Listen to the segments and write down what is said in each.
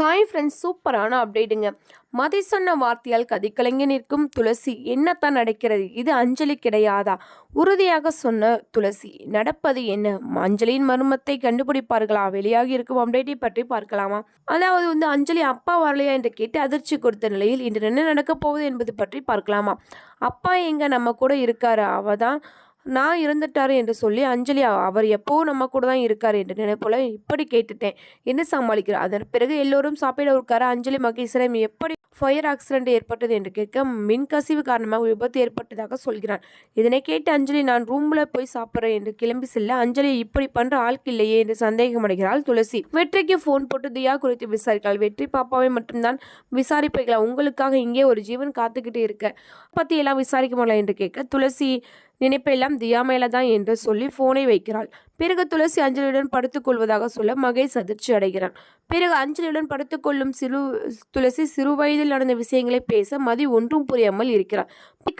Hi friends சூப்பரான அப்டேட்டுங்க மதி சொன்ன வார்த்தையால் கதிக்கலங்கி நிற்கும் துளசி என்னத்தான் நடக்கிறது? இது அஞ்சலி கிடையாதா? உறுதியாக சொன்ன துளசி நடப்பது என்ன? அஞ்சலியின் மர்மத்தை கண்டுபிடிப்பார்களா? வெளியாகி இருக்கும் அப்டேட்டை பற்றி பார்க்கலாமா? அதாவது வந்து அஞ்சலி அப்பா வரலையா என்று கேட்டு அதிர்ச்சி கொடுத்த நிலையில் இன்று என்ன நடக்கப் போகுது என்பது பற்றி பார்க்கலாமா? அப்பா எங்க நம்ம கூட இருக்காரு அவ தான் நான் இருந்துட்டாரு என்று சொல்லி அஞ்சலி அவர் எப்போவும் நம்ம கூட தான் இருக்காரு என்று நினைப்போல இப்படி கேட்டுட்டேன். என்ன சமாளிக்கிறார்? அதன் பிறகு எல்லோரும் சாப்பிட உட்கார அஞ்சலி மகேஸ்வரம் எப்படி ஃபயர் ஆக்சிடென்ட் ஏற்பட்டது என்று கேட்க மின்கசிவு காரணமாக விபத்து ஏற்பட்டதாக சொல்கிறான். இதனை கேட்டு அஞ்சலி நான் ரூம்ல போய் சாப்பிட்றேன் என்று கிளம்பி செல்ல அஞ்சலி இப்படி பண்ற ஆளுக்கு இல்லையே என்று சந்தேகமடைகிறாள் துளசி. வெற்றிக்கு ஃபோன் போட்டு தியா குறித்து விசாரிக்கிறாள். வெற்றி பாப்பாவை மட்டும்தான் விசாரிப்பீர்களா உங்களுக்காக இங்கே ஒரு ஜீவன் காத்துக்கிட்டு இருக்க. பத்தி எல்லாம் விசாரிக்க முடியல என்று கேட்க துளசி நினைப்பெல்லாம் தியா மேல தான் என்று சொல்லி போனை வைக்கிறாள். பிறகு துளசி அஞ்சலியுடன் படுத்துக்கொள்வதாக சொல்ல மகேஷ் அதிர்ச்சி அடைகிறான். பிறகு அஞ்சலியுடன் படுத்துக்கொள்ளும் சிறு துளசி சிறு வயதில் நடந்த விஷயங்களை பேச மதி ஒன்றும் புரியாமல் இருக்கிறார்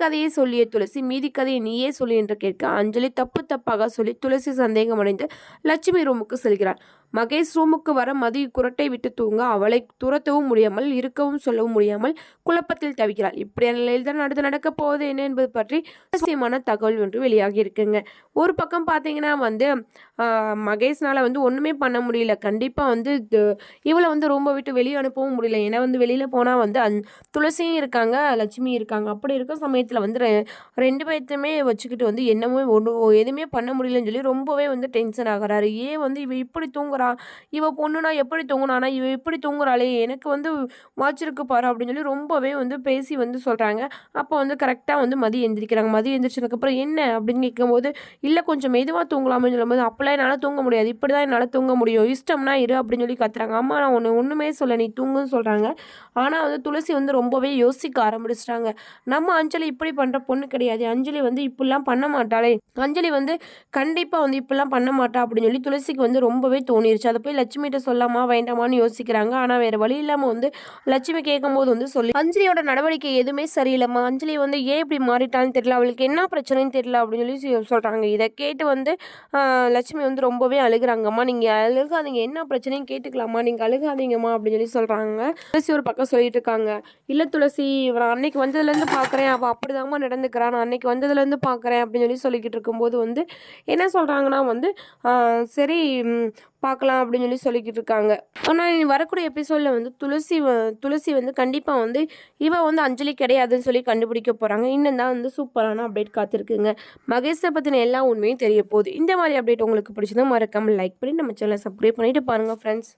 கதையை சொல்லிய துளசி மீதி கதையை நீயே சொல்லி என்று கேட்க அஞ்சலி தப்பு தப்பாக சொல்லி துளசி சந்தேகம் அடைந்து லட்சுமி ரூமுக்கு செல்கிறார் மகேஷ் ரூமுக்கு வர மதி குரட்டை விட்டு தூங்க அவளை துரத்தவும் முடியாமல் இருக்கவும் சொல்லவும் முடியாமல் குழப்பத்தில் தவிக்கிறாள். இப்படியான நிலையில் தான் அடுத்து நடக்கப் போவது என்ன என்பது பற்றி ரகசியமான தகவல் ஒன்று வெளியாகி இருக்குங்க. ஒரு பக்கம் பார்த்தீங்கன்னா வந்து மகேஷ்னால் வந்து ஒன்றுமே பண்ண முடியல. கண்டிப்பாக வந்து இவளை வந்து ரொம்ப விட்டு வெளியே அனுப்பவும் முடியல. ஏன்னா வந்து வெளியில் போனால் வந்து அந் துளசியும் இருக்காங்க லட்சுமி இருக்காங்க. அப்படி இருக்க சமயத்தில் வந்து ரெ- ரெண்டு பேர்த்தையுமே வச்சுக்கிட்டு வந்து என்னமோ ஒன்று எதுவுமே பண்ண முடியலன்னு சொல்லி ரொம்பவே வந்து டென்ஷன் ஆகிறாரு. ஏன் வந்து இவ இப்படி தூங்குறா? இவ பொண்ணுனா எப்படி தூங்குனானா இவ இப்படி தூங்குறாளே? எனக்கு வந்து வாச்சிருக்கு பாரு அப்படின்னு சொல்லி ரொம்பவே வந்து பேசி வந்து சொல்கிறாங்க அப்போ வந்து கரெக்டாக வந்து மதி எந்திரிக்கிறாங்க. மதி எந்திரிச்சதுக்கப்புறம் என்ன அப்படின்னு கேட்கும்போது இல்லை கொஞ்சம் மெதுவாக தூங்கலாம்னு சொல்லும்போது அப்போல்லாம் என்னால் தூங்க முடியாது. இப்படி தான் என்னால் தூங்க முடியும். இஷ்டம்னா இரு அப்படின்னு சொல்லி கத்துறாங்க. அம்மா நான் ஒன்று ஒன்றுமே சொல்ல நீ தூங்குன்னு சொல்கிறாங்க ஆனால் வந்து துளசி வந்து ரொம்பவே யோசிக்க ஆரம்பிச்சிட்டாங்க. நம்ம அஞ்சலி இப்படி பண்ணுற பொண்ணு கிடையாது. அஞ்சலி வந்து இப்படிலாம் பண்ண மாட்டாளே. அஞ்சலி வந்து கண்டிப்பாக வந்து இப்படிலாம் பண்ண மாட்டா அப்படின்னு சொல்லி துளசிக்கு வந்து ரொம்பவே தோணிருச்சு. அதை போய் லட்சுமிகிட்ட சொல்லாமா வேண்டாமான்னு யோசிக்கிறாங்க. ஆனால் வேறு வழி இல்லாமல் வந்து லட்சுமி கேட்கும்போது வந்து சொல்லி அஞ்சலியோட நடவடிக்கை எதுவுமே சரியில்லைம்மா. அஞ்சலி வந்து ஏன் இப்படி மாறிட்டான்னு தெரியல. அவளுக்கு என்ன பிரச்சனைன்னு தெரியல அப்படின்னு சொல்லி சொல்கிறாங்க இதை கேட்டு வந்து லட்சுமி வந்து ரொம்பவே அழுகுறாங்கம்மா. நீங்கள் அழுகாதீங்க. என்ன பிரச்சனையும் கேட்டுக்கலாமா நீங்கள் அழுகாதீங்கம்மா அப்படின்னு சொல்லி சொல்கிறாங்க துளசி ஒரு பக்கம் சொல்லிட்டு இருக்காங்க. இல்லை துளசி நான் அன்னைக்கு வந்ததுலேருந்து பார்க்குறேன் அவள் அப்படிதாம்மா நடந்துக்கிறான் நான் அன்னைக்கு வந்ததுலேருந்து பார்க்குறேன் அப்படின்னு சொல்லி சொல்லிக்கிட்டு இருக்கும்போது வந்து என்ன சொல்கிறாங்கன்னா வந்து சரி பார்க்கலாம் அப்படின்னு சொல்லி சொல்லிக்கிட்டு இருக்காங்க ஆனால் இனி வரக்கூடிய எபிசோடில் வந்து துளசி வ- துளசி வந்து கண்டிப்பாக வந்து இவன் வந்து அஞ்சலி கிடையாதுன்னு சொல்லி கண்டுபிடிக்க போகிறாங்க இன்னும் தான் வந்து சூப்பரான அப்டேட் காத்திருக்குங்க. மகேஷை பற்றின எல்லா உண்மையும் தெரிய போகுது. இந்த மாதிரி அப்டேட் உங்களுக்கு பிடிச்சதும் மறக்காமல் லைக் பண்ணி நம்ம சேனலை சப்ஸ்கிரைப் பண்ணிவிட்டு பாருங்கள் ஃப்ரெண்ட்ஸ்